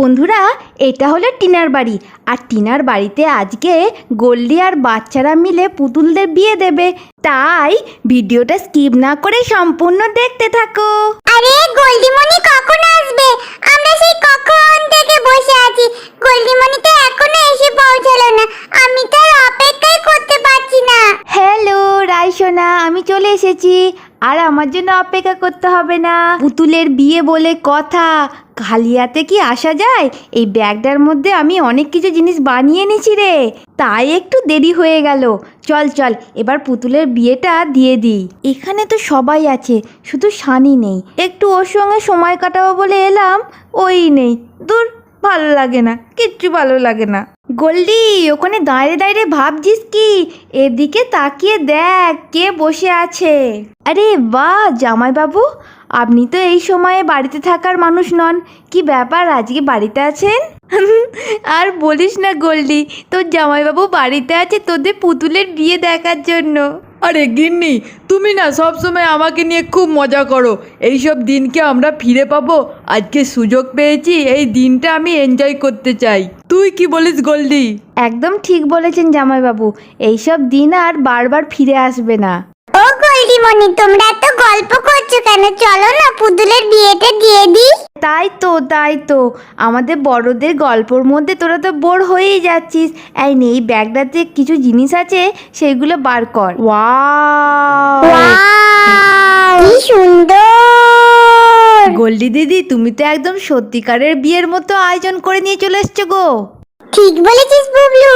বন্ধুরা, এটা হলো টিনার বাড়ি। আর টিনার বাড়িতে আজকে গোল্ডি আর বাচ্চারা মিলে পুতুলদের বিয়ে দেবে। তাই ভিডিওটা স্কিপ না করে সম্পূর্ণ দেখতে থাকো। আরে, গোল্ডিমণি কখন আসবে? আমরা সেই কখন থেকে বসে আছি। গোল্ডিমণি তো এখনও এসে পৌঁছালো না আমি তো আর অপেক্ষাই করতে পারছি না হ্যালো রাইসোনা আমি চলে এসেছি। আর আমার জন্য অপেক্ষা করতে হবে না। পুতুলের বিয়ে বলে কথা। খালিয়াতে কি আসা যায়? এই ব্যাগটার মধ্যে আমি অনেক কিছু জিনিস বানিয়ে নিয়েছি রে। তাই একটু দেরি হয়ে গেল। চল চল, এবার পুতুলের বিয়েটা দিয়ে দিই। এখানে তো সবাই আছে, শুধু শানি নেই। একটু ওর সঙ্গে সময় কাটাবো বলে এলাম, ওই নেই। দূর। ভালো লাগে না কিচ্ছু ভালো লাগে না। গোল্ডি ওখানে দাঁড়িয়ে দাঁড়িয়ে ভাবছিস কি? এদিকে তাকিয়ে দেখ কে বসে আছে। আরে বাহ জামাইবাবু আপনি তো এই সময়ে বাড়িতে থাকার মানুষ নন। কি ব্যাপার আজকে বাড়িতে আছেন? আর বলিস না গোল্ডি তোর জামাইবাবু বাড়িতে আছে তোদের পুতুলের বিয়ে দেখার জন্য। আরে গিন্নি তুমি না সব সময় আমাকে নিয়ে খুব মজা করো। এই সব দিনকে আমরা ফিরে পাবো। আজকে সুযোগ পেয়েছি এই দিনটা আমি এনজয় করতে চাই। তুই কি বলিস গোল্ডি? একদম ঠিক বলেছেন জামাইবাবু। এইসব দিন আর বারবার ফিরে আসবে না। ও গোল্ডিমণি তোমরা এত গল্প করছ কেন? চলো না পুতুলের বিয়েটা দিয়ে দিই। তাই তো তাই তো। আমাদের বড়দের গল্পর মধ্যে তোরা তো বোর হয়েই যাচ্ছিস। এই নেই ব্যাগটাতে কিছু জিনিস আছে সেইগুলো বার কর। ওয়াও! ওয়াও! কি সুন্দর! গোল্ডি দিদি তুমি তো একদম সত্যিকারের বিয়ের মতো আয়োজন করে নিয়ে চলে এসছো গো। ঠিক বলেছিস বুবলু।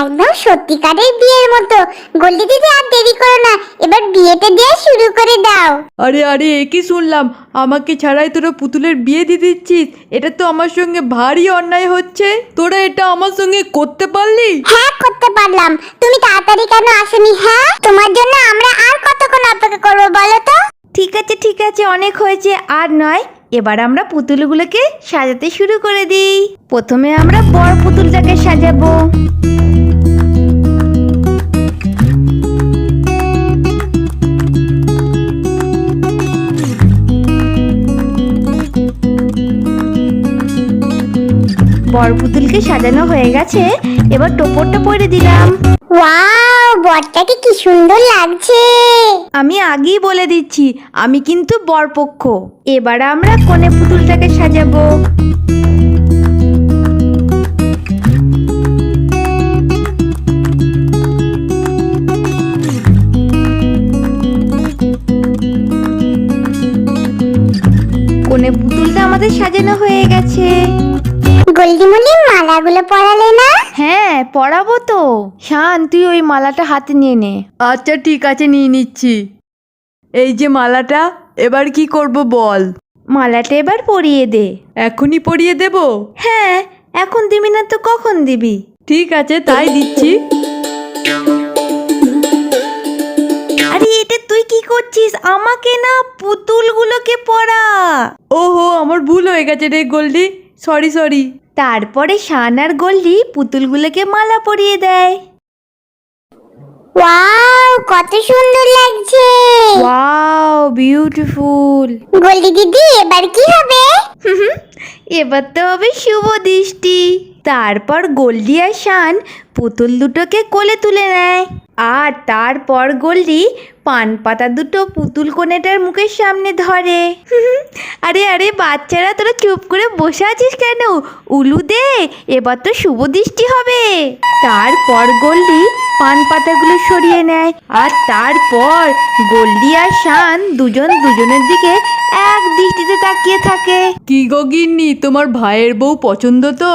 একদম সত্যিকারের বিয়ের মতো। গোল্ডি দিদি আর দেরি করো না এবার বিয়েটা দেওয়া শুরু করে দাও। আরে আরে এ কি শুনলাম? আমাকে ছাড়াই তোরা পুতুলের বিয়ে দিয়ে দিচ্ছিস? এটা তো আমার সঙ্গে ভারী অন্যায় হচ্ছে। তোরা এটা আমার সঙ্গে করতে পারলি? হ্যাঁ করতে পারলাম। তুমি তাড়াতাড়ি কেন আসনি হ্যাঁ? তোমার জন্য আমরা আর কতক্ষণ অপেক্ষা করব বলো তো? ঠিক আছে ঠিক আছে অনেক হয়েছে আর নয়। এবার আমরা পুতুলগুলোকে সাজাতে শুরু করে দিই। প্রথমে আমরা বড় পুতুলটাকে সাজাবো। বড় পুতুলকে সাজানো হয়ে গেছে। এবার টোপরটা পরে দিলাম। ওয়াও! বরটাকে কি সুন্দর লাগছে। আমি আগেই বলে দিচ্ছি আমি কিন্তু বরপক্ষ। এবার আমরা কোণে পুতুলটাকে সাজাবো। কোণে পুতুলটা আমাদের সাজানো হয়ে গেছে। গোল্ডিমণি মালাগুলো পরালে না? হ্যাঁ পড়াবো তো। শান তুই ওই মালাটা হাতে নিয়ে নে। আচ্ছা ঠিক আছে নিয়ে নিচ্ছি। এই যে মালাটা এবার কি করব বল? মালাটা এবার পরিয়ে দে। এখনই পরিয়ে দেব? হ্যাঁ এখন দিবি না তো কখন দিবি? ঠিক আছে তাই দিচ্ছি। আরে এটা তুই কি করছিস? আমাকে না পুতুলগুলোকে পড়া। ওহো আমার ভুল হয়ে গেছে রে গোল্ডি। সরি সরি তারপরে শান আর গল্লি পুতুলগুলোকে মালা পরিয়ে দেয়। ওয়াও কত সুন্দর লাগছে। Wow beautiful. গল্লি দিদি এবার কি হবে? এবার তো হবে শুভ দৃষ্টি। তারপর গোল্ডি আর শান পুতুল দুটোকে কোলে তুলে নেয়। আর তারপর গোল্ডি পান পাতা দুটো পুতুল কোনেটার মুখের সামনে ধরে। আরে আরে, বাচ্চারা, তোরা চুপ করে বসে আছিস কেন? উলু দে, এবার তো শুভ দৃষ্টি হবে। তারপর গোল্ডি পান পাতাগুলো সরিয়ে নেয়। আর তারপর গোল্ডি আর শান দুজন দুজনের দিকে এক দৃষ্টিতে তাকিয়ে থাকে। কি গিন্নি, তোমার ভাইয়ের বউ পছন্দ তো?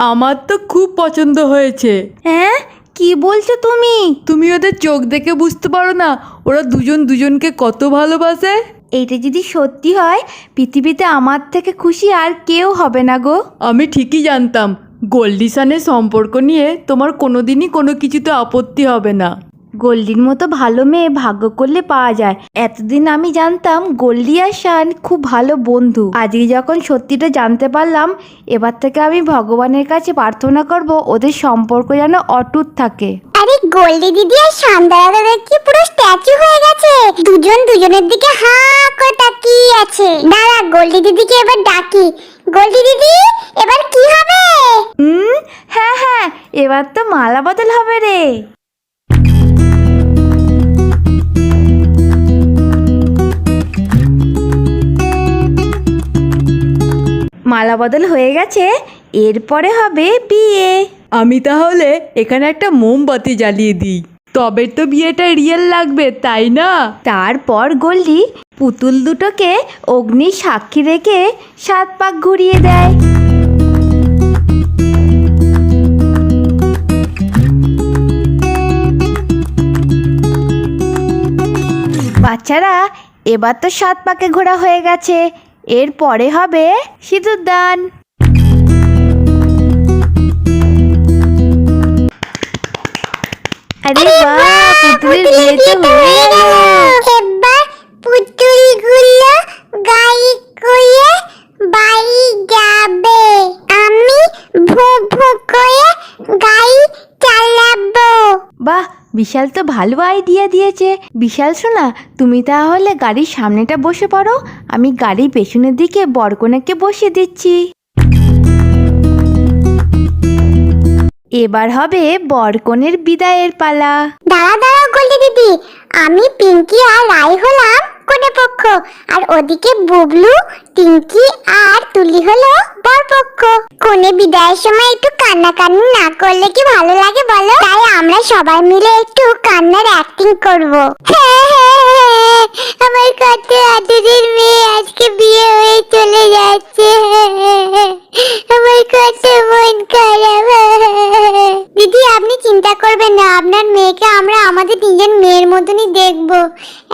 আমার তো খুব পছন্দ হয়েছে। হ্যাঁ? কি বলছো তুমি? তুমি ওদের চোখ দেখে বুঝতে পারো না ওরা দুজন দুজনকে কত ভালোবাসে। এইটা যদি সত্যি হয় পৃথিবীতে আমার থেকে খুশি আর কেউ হবে না গো। আমি ঠিকই জানতাম গোল্ডিসানের সম্পর্ক নিয়ে তোমার কোনোদিনই কোনো কিছুতে আপত্তি হবে না। গোল্ডির মতো ভালো মেয়ে ভাগ্য করলে পাওয়া যায়। এতদিন আমি জানতাম গোল্ডি আর শান খুব ভালো বন্ধু। আজকে যখন সত্যিটা জানতে পারলাম এবার থেকে আমি ভগবানের কাছে প্রার্থনা করব ওদের সম্পর্ক যেন অটুট থাকে। আরে গোল্ডি দিদি আর শান্তারা দাদা কি পুরো স্ট্যাচু হয়ে গেছে? দুজন দুজনের দিকে হা করে তাকিয়ে আছে। দাঁড়া গোল্ডি দিদিকে এবার ডাকি। গোল্ডি দিদি এবার কি হবে? হুম হ্যাঁ হ্যাঁ এবার তো মালা বদল হবে রে। মালা বদল হয়ে গেছে এরপরে হবে বিয়ে। আমি তাহলে এখানে একটা মোমবাতি জ্বালিয়ে দিই। তবে তো বিয়েটা রিয়েল লাগবে তাই না? তারপর গল্লি পুতুল দুটোকে অগ্নি সাক্ষী রেখে সাত পাক ঘুরিয়ে দেয়। বাচ্চারা এবার তো সাত পাকে ঘোরা হয়ে গেছে। এরপরে হবে সিঁদুর দান আরে বাহ পুতুলের বিয়ে তো হয়ে গেল। এবার পুতুলগুলো গাড়ি করে বাড়ি যাবে। আমি ভু ভু করে গাড়ি চালাবো। বাহ বিশাল তো ভালো আইডিয়া দিয়েছে। বিশাল শোনা তুমি তাহলে গাড়ির সামনেটা বসে পড়ো, আমি গাড়ির পেছনের দিকে বরকনেকে বসে দিচ্ছি। এবার হবে বরকনের বিদায়ের পালা। দাঁড়া দাঁড়া গোল্ডি দিদি, আমি পিঙ্কি আর রাই হলাম কোনে পক্ষ, আর ওদিকে বুবলু, টিঙ্কি আর তুলি হলো বর পক্ষ। কোনে বিদায়ের সময় একটু কান্নাকান্নি না করলে কি ভালো লাগে বলো? তাই আমরা সবাই মিলে একটু কান্নার অ্যাক্টিং করব। আমার কত আদরের মেয়ে আজকে বিয়ে হয়ে চলে যাচ্ছে। আমার কত মন খারাপ। দিদি, আপনি চিন্তা করবেন না, আপনার মেয়েকে আমরা আমাদের নিজের মেয়ের মতনই দেখব।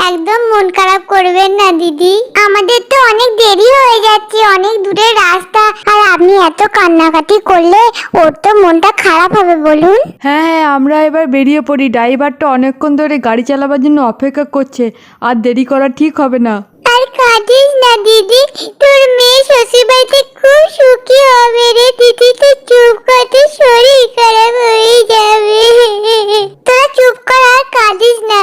একদম মন খারাপ করবেন না, দিদি। আমাদের তো অনেক দেরি হয়ে যাচ্ছে, অনেক দূরের রাস্তা। আর আপনি এত কান্নাকাটি করলে ওর তো মনটা খারাপ হবে, বলুন। হ্যাঁ হ্যাঁ আমরা এবার বেরিয়ে পড়ি। ড্রাইভারটা অনেকক্ষণ ধরে গাড়ি চালাবার জন্য অপেক্ষা করছে। আর দেরি করা ঠিক হবে না। কাঁদিস না, দিদি। তোর মেয়ে শ্বশুর বাড়িতে খুব সুখী হবে রে, দিদি। তো চুপ করতে শরীর খারাপ হয়ে যাবে। তোরা চুপ কর, আর কাঁদিস না।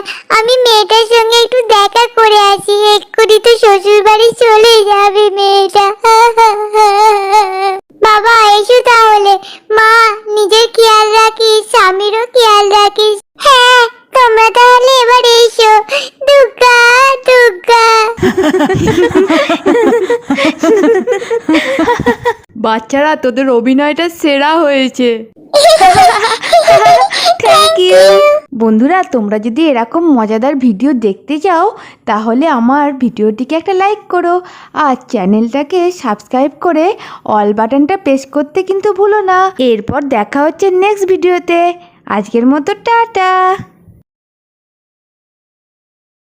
বাচ্চারা, তোদের অভিনয়টা সেরা হয়েছে। থ্যাংক ইউ বন্ধুরা, তোমরা যদি এরকম মজাদার ভিডিও দেখতে চাও, তাহলে আমার ভিডিওটিকে একটা লাইক করো। আর চ্যানেলটাকে সাবস্ক্রাইব করে অল বাটনটা প্রেস করতে কিন্তু ভুলো না। এরপর দেখা হচ্ছে নেক্সট ভিডিওতে আজকের মতো টাটা।